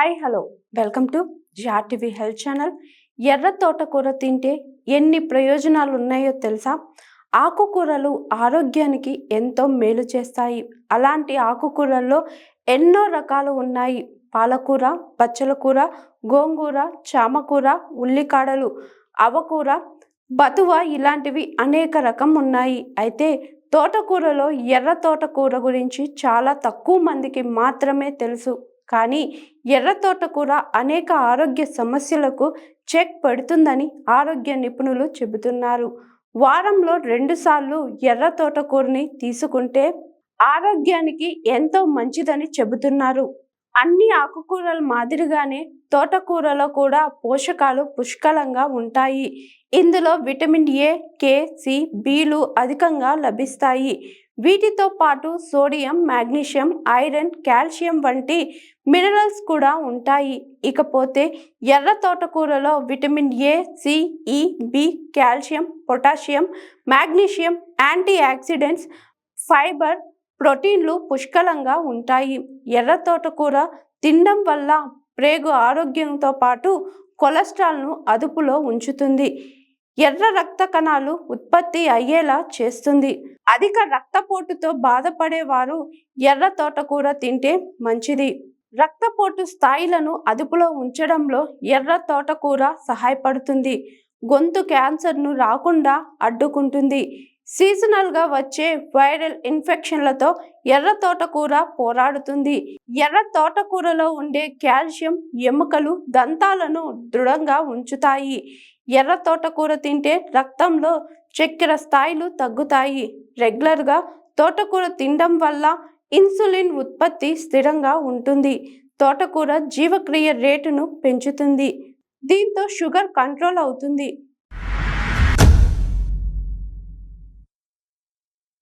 Hi hello. Welcome to TV health channel. ఎర్ర తోటకూర తింటే ఎన్ని ప్రయోజనాలు ఉన్నాయో తెలుసా? ఆకుకూరలు ఆరోగ్యానికి ఎంతో మేలు చేస్తాయి. అలాంటి ఆకుకూరల్లో ఎన్నో రకాలు ఉన్నాయి. పాలకూర బచ్చల కూర గోంగూర చామకూర ఉల్లికాడలు అవకూర బతువ ఇలాంటివి అనేక రకం ఉన్నాయి. అయితే తోటకూరలో ఎర్ర తోటకూర గురించి చాలా తక్కువ మందికి మాత్రమే తెలుసు. కానీ ఎర్ర తోటకూర అనేక ఆరోగ్య సమస్యలకు చెక్ పెడుతుందని ఆరోగ్య నిపుణులు చెబుతున్నారు. వారంలో రెండుసార్లు ఎర్ర తోటకూరని తీసుకుంటే ఆరోగ్యానికి ఎంతో మంచిదని చెబుతున్నారు. అన్ని ఆకుకూరల మాదిరిగానే తోటకూరలో కూడా పోషకాలు పుష్కలంగా ఉంటాయి. ఇందులో విటమిన్ ఏ కే సి బీలు అధికంగా లభిస్తాయి. వీటితో పాటు సోడియం మాగ్నీషియం ఐరన్ కాల్షియం వంటి మినరల్స్ కూడా ఉంటాయి. ఇకపోతే ఎర్ర తోటకూరలో vitamin A C E B calcium potassium magnesium antioxidants fibre ప్రోటీన్లు పుష్కలంగా ఉంటాయి. ఎర్ర తోటకూర తినడం వల్ల ప్రేగు ఆరోగ్యంతో పాటు కొలెస్ట్రాల్ను అదుపులో ఉంచుతుంది. ఎర్ర రక్త కణాలు ఉత్పత్తి అయ్యేలా చేస్తుంది. అధిక రక్తపోటుతో బాధపడేవారు ఎర్ర తోటకూర తింటే మంచిది. రక్తపోటు స్థాయిలను అదుపులో ఉంచడంలో ఎర్ర తోటకూర సహాయపడుతుంది. గొంతు క్యాన్సర్ను రాకుండా అడ్డుకుంటుంది. సీజనల్గా వచ్చే వైరల్ ఇన్ఫెక్షన్లతో ఎర్ర తోటకూర పోరాడుతుంది. ఎర్ర తోటకూరలో ఉండే కాల్షియం ఎముకలు దంతాలను దృఢంగా ఉంచుతాయి. ఎర్ర తోటకూర తింటే రక్తంలో చక్కెర స్థాయిలు తగ్గుతాయి. రెగ్యులర్గా తోటకూర తినడం వల్ల ఇన్సులిన్ ఉత్పత్తి స్థిరంగా ఉంటుంది. తోటకూర జీవక్రియ రేటును పెంచుతుంది. దీంతో షుగర్ కంట్రోల్ అవుతుంది.